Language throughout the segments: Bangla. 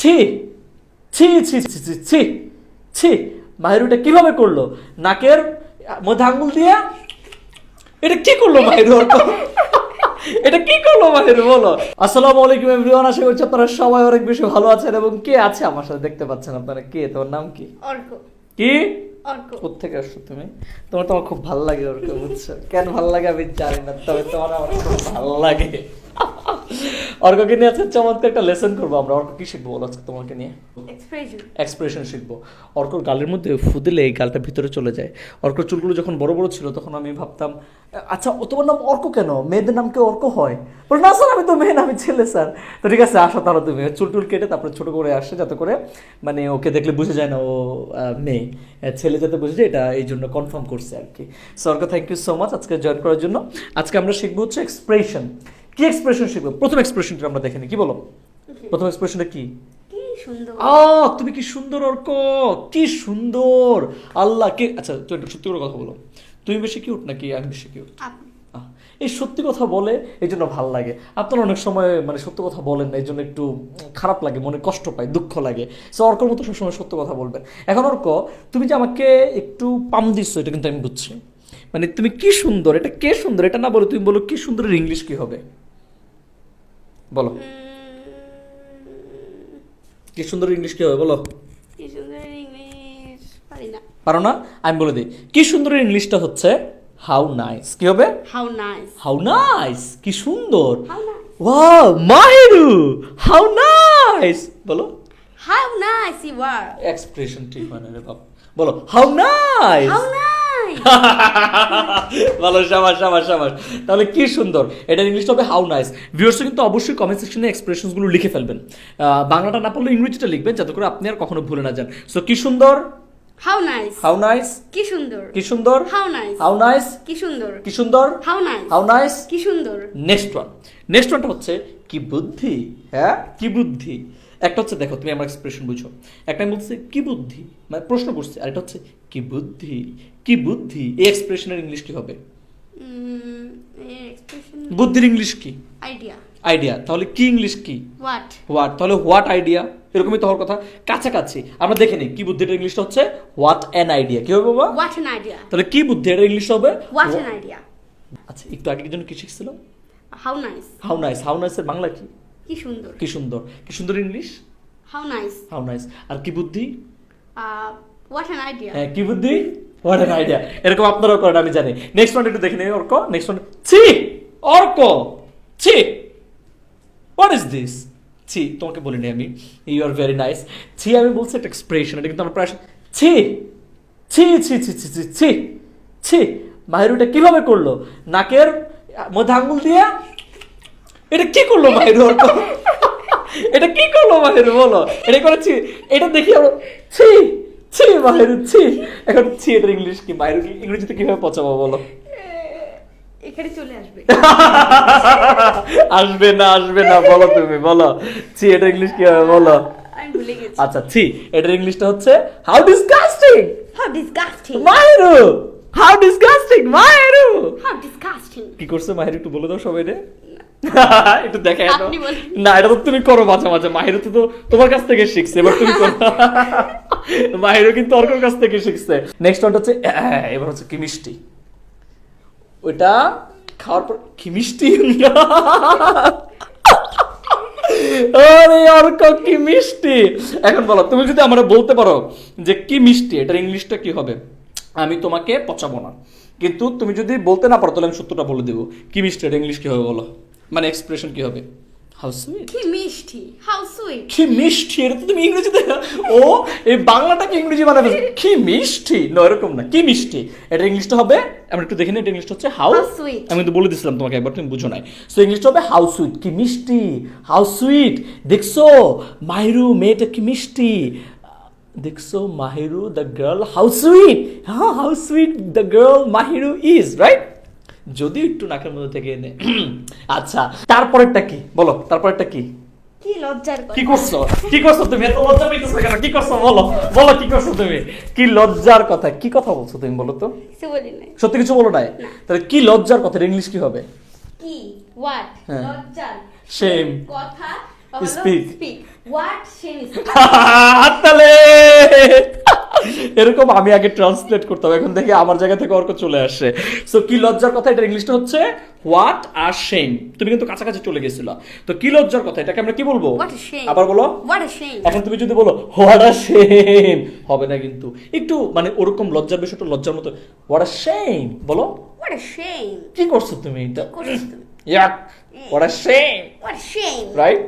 ছি ছি ছি ছি ছি ছি ছি। মাহিরুটা কীভাবে করল? নাকের মধ্যে আঙ্গুল দিয়ে? এটা কি করল মাহিরু? এটা কি করল মাহিরু বলো। আসসালামু আলাইকুম এভরিওয়ান আশা করছি আপনারা সবাই অনেক বেশি ভালো আছেন এবং কে আছে আমার সাথে দেখতে পাচ্ছেন আপনারা? কে? তোমার নাম কি? অর্ক। কি? কোথেকে আসছো তুমি? তোমার তো আমার খুব ভালো লাগে ওরকম বুঝছ? কেন ভালো লাগে আমি জানি না তবে তোমার আমার খুব ভালো লাগে। অর্ককে নিয়ে আজকে চমৎকার একটা লেসন করব আমরা। অর্ক কি শিখব বলো আজকে তোমাকে নিয়ে? এক্সপ্রেশন এক্সপ্রেশন শিখব। অর্কর গালের মধ্যে ফু দিলে এই গালটা ভিতরে চলে যায়। অর্কর চুলগুলো যখন বড় বড় ছিল তখন আমি ভাবতাম আচ্ছা ও তোমার নাম অর্ক কেন? মেয়েদের নাম কেউ অর্ক হয়? বলে না স্যার আমি তো মেয়ে না আমি ছেলে স্যার। তো ঠিক আছে আসো তাহলে তুমি। চুল টুল কেটে তারপরে ছোট করে আসে যাতে করে মানে ওকে দেখলে বুঝে যায় না ও মেয়ে। ছেলে যাতে বুঝে যায় এটা এই জন্য কনফার্ম করছে আর কি। So Arko thank you so much আজকে জয়েন করার জন্য। আজকে আমরা শিখব হচ্ছে এক্সপ্রেশন কি এক্সপ্রেশন শিখব? প্রথম এক্সপ্রেশনটা আমরা দেখে নিই কি বলো? প্রথম এক্সপ্রেশনটা কি? কি সুন্দর। তুমি কি সুন্দর অর্ক? কি সুন্দর! আল্লাহ কে আচ্ছা তুই একটু সত্যি করে কথা বলো। তুমি বেশি কিউট নাকি আমি বেশি কিউট এই সত্যি কথা বলে এই জন্য ভালো লাগে। আপনারা অনেক সময় মানে সত্য কথা বলেন না এই জন্য একটু খারাপ লাগে মনে কষ্ট পায় দুঃখ লাগে। সো অর্কর মতো সবসময় সত্য কথা বলবেন। এখন অর্ক তুমি যে আমাকে একটু পাম দিচ্ছ এটা কিন্তু আমি বুঝছি। মানে তুমি কি সুন্দর এটা কে সুন্দর? এটা না বলো তুমি বলো কি সুন্দরের ইংলিশ কি হবে? বলো। কি সুন্দর ইংলিশ কি হবে বলো। কি সুন্দর ইংলিশ পারি না। পারো না? আমি বলে দিই। কি সুন্দরের ইংলিশটা হচ্ছে হাউ নাইস কি হবে? হাউ নাইস হাউ নাইস কি সুন্দর। ওয়াও মাহিরু! হাউ নাইস বলো। How nice you are expression ঠিক রে বাপ। বলো হাউ নাইস হাউ নাইস ভালো সাবাস সাবাস সাবাস। তাহলে কি সুন্দর? এটা ইংলিশটা হবে হাউ নাইস ভিউয়ার্স কিন্তু অবশ্যই কমেন্ট সেকশনে এক্সপ্রেশনসগুলো লিখে ফেলবেন। বাংলাটা না ইংরেজিটা লিখবেন যাতে করে আপনি আর কখনো ভুলে না যান। সো কি সুন্দর? হাউ নাইস হাউ নাইস কি সুন্দর। কি সুন্দর? হাউ নাইস হাউ নাইস কি সুন্দর। কি সুন্দর? হাউ নাইস হাউ নাইস কি সুন্দর। নেক্সট ওয়ান নেক্সট ওয়ানটা হচ্ছে কি বুদ্ধি? হ্যাঁ? কি বুদ্ধি? একটা হচ্ছে দেখো তুমি আমার এক্সপ্রেশন বুঝো। একটা আমি বলছি কি বুদ্ধি? মানে প্রশ্ন করছি। আর এটা হচ্ছে কি বুদ্ধি? কি বুদ্ধি? এই এক্সপ্রেশনের ইংলিশ কি হবে? বুদ্ধির ইংলিশ কি? আইডিয়া আইডিয়া তাহলে কি ইংলিশ কি? হোয়াট হোয়াট তাহলে হোয়াট আইডিয়া এরকমই তো হওয়ার কথা। কাছাকাছি। আমরা দেখে নিই কি বুদ্ধির ইংলিশটা হচ্ছে? হোয়াট অ্যান আইডিয়া কি হবে বাবা? হোয়াট অ্যান আইডিয়া তাহলে কি বুদ্ধি এটা ইংলিশ হবে হোয়াট অ্যান আইডিয়া আচ্ছা একটু আগে জন্য কি শিখছিল? How nice how nice how নাইসের Bangla কি? কি সুন্দর। কি সুন্দর। কি সুন্দর English how nice how nice আর কি বুদ্ধি? হোয়াট অ্যান আইডিয়া হ্যাঁ কি বুদ্ধি? হোয়াট এন আইডিয়া এরকম আপনারাও করেন, আমি জানি। নেক্সট ওয়ান একটু দেখে নিই অর্ক নেক্সট ওয়ান ছি! অর্ক ছি! হোয়াট ইজ দিস ছি, তোমাকে বলিনি আমি। ইউ আর ভেরি নাইস ছি, আমি বলছি একটা এক্সপ্রেশন এটা কিন্তু আমরা প্রায় ছি! ছি ছি ছি ছি ছি ছি! ছি! মাহিরুটা কীভাবে করল? নাকের মধ্যে আঙ্গুল দিয়ে? এটা কি করল মাহিরু অর্ক এটা কি করল মাহিরু, বলো। এটা করেছি। এটা দেখি ছি! ছি মাহিরু ছি। এখন ছি এটার ইংলিশ কি? মাহিরু কি ইংরেজিতে কীভাবে পচাবো বলো? এখানে চলে আসবে। আসবে না আসবে না বলো তুমি বলো। ছি এটা ইংলিশ কি হবে বলো আচ্ছা ছি এটার ইংলিশটা হচ্ছে how disgusting how disgusting Mahiru how disgusting Mahiru how disgusting কি করছে মাহির একটু বলে দাও সবাই রে একটু দেখে না এটা তো তুমি করো মাঝে মাঝে। মাহির তো তোমার কাছ থেকে শিখছে এবার তুমি করো। কিন্তু অর্কর কাছ থেকে শিখছে। নেক্সট ওয়ানটা হচ্ছে এবার হচ্ছে কি মিষ্টি? ওইটা খাওয়ার পর কি মিষ্টি? আরে অর্ক কি মিষ্টি! এখন বলো তুমি যদি আমরা বলতে পারো যে কি মিষ্টি এটার ইংলিশটা কি হবে? আমি তোমাকে পচাবো না। কিন্তু তুমি যদি বলতে না পারো তাহলে আমি সত্যটা বলে দেবো। কি মিষ্টি এটা ইংলিশ কি হবে বলো? মানে এক্সপ্রেশন কি হবে? হাউ সুইট কি মিষ্টি? হাউ সুইট কি মিষ্টি? এটা তো তুমি ইংরেজিতে ও এই বাংলাটাকে ইংরেজি বানাবে? কি মিষ্টি? না এরকম না। কি মিষ্টি? এটা ইংলিশটা হবে আমরা একটু দেখে নিই এটা ইংলিশটা হচ্ছে হাউ sweet. আমি তো বলে দিছিলাম তোমাকে একবার তুমি বুঝো নাই। সো ইংলিশটা হবে হাউ সুইট কি মিষ্টি? হাউ সুইট দেখছ মাহিরু মেয়েটা কি মিষ্টি? দেখছ Mahiru the girl how sweet হ্যাঁ how sweet the girl Mahiru is right যদি একটু নাকের মধ্যে থেকে এনে আচ্ছা তারপরেরটা কি? বলো তারপরেরটা কি? কি লজ্জার কি করছ? কি করছ তুমি? এত লজ্জা পাইতেছো কেন? কি করছ? বলো বলো কি করছ তুমি? কি লজ্জার কথা? কি কথা বলছো তুমি বলো তো? কিছু বলি নাই। সত্যি কিছু বলো নাই? তাহলে কি লজ্জার কথা? ইংলিশ কি হবে? কি? হোয়াট হ্যাঁ। লজ্জার Shame. কথা? স্পিক স্পিক হোয়াট is হাততালে এরকম আমি আগে ট্রান্সলেট করতাম এখন দেখি আমার জায়গা থেকে অর্ক চলে আসে। সো কি লজ্জার কথা এটা ইংলিশটা হচ্ছে হোয়াট আর শেম তুমি কিন্তু কাছাকাছি চলে গেছিল। তো কি লজ্জার কথা এটাকে আমরা কি বলব. আবার বলো। এখন তুমি যদি বলো হোয়াট আর শেম হবে না কিন্তু। একটু মানে ওরকম লজ্জার বিষয়টা লজ্জার মতো হোয়াট আর শেম বলো। What a shame. কি করছ তুমি? এটা করছিস What ইয়াক shame. What a shame. Right?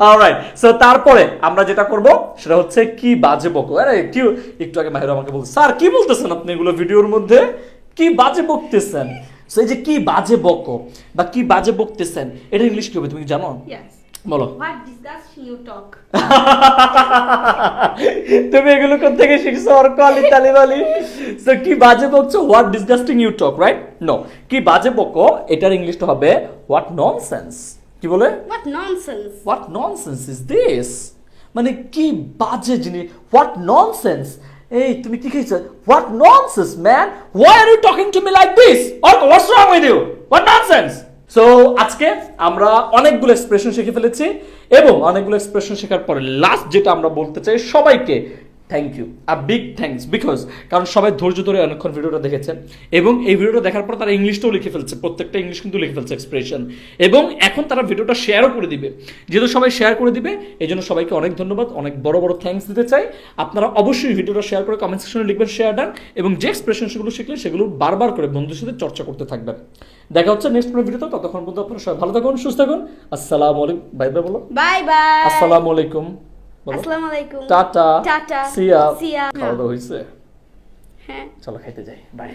All right. So তারপরে আমরা যেটা করব সেটা হচ্ছে কি বাজে বকো আরে কি একটু আগে মাহির আমাকে বলছে স্যার কি বলতেছেন আপনি এগুলো ভিডিওর মধ্যে কি বাজে বকতেছেন So, এই যে কি বাজে বকো বা কি বাজে বকতেছেন এটা ইংলিশ কি হবে তুমি জানো Yes. বলো। What disgusting you talk. তুমি এগুলো কোথা থেকে শিখছো? আর কলি তালি বালি। সো কি বাজে বকছো? What disgusting you talk right no কি বাজে বকো? এটার ইংলিশটা হবে হোয়াট ননসেন্স কি বলে? What nonsense. What nonsense is this মানে কি বাজে জিনিস। হোয়াট ননসেন্স এই তুমি কি খেয়েছো? What nonsense man why are you talking to me like this or what's wrong with you what nonsense so আজকে আমরা অনেকগুলো এক্সপ্রেশন শিখে ফেলেছি এবং অনেকগুলো এক্সপ্রেশন শেখার পরে লাস্ট যেটা আমরা বলতে চাই সবাইকে thank you a big thanks because কারণ সবাই ধৈর্য ধরে অনেকক্ষণ ভিডিওটা দেখেছেন এবং এই ভিডিওটা দেখার পর তারা ইংলিশটাও লিখে ফেলছে প্রত্যেকটা ইংলিশ কিন্তু লিখে ফেলছে এক্সপ্রেশন এবং এখন তারা ভিডিওটা শেয়ারও করে দিবে। যেহেতু সবাই শেয়ার করে দিবে এই জন্য সবাইকে অনেক ধন্যবাদ অনেক বড় বড় থ্যাঙ্কস দিতে চাই। আপনারা অবশ্যই ভিডিওটা শেয়ার করে কমেন্ট সেকশনে লিখবেন শেয়ার ডান এবং যে এক্সপ্রেশন সেগুলো শিখলে সেগুলো বারবার করে বন্ধুর সাথে চর্চা করতে থাকবেন। দেখা হচ্ছে নেক্সট কোনো ভিডিওতে ততক্ষণ পর্যন্ত আপনারা সবাই ভালো থাকুন সুস্থ থাকুন। আসসালামু আলাইকুম বাই বাই বলো। Bye bye. আসসালামু আলাইকুম। বলো আলাইকুম tata. Tata. Tata. See ya ya. খাওয়া দাওয়া হয়েছে হ্যাঁ। চলো খাইতে যাই। বাই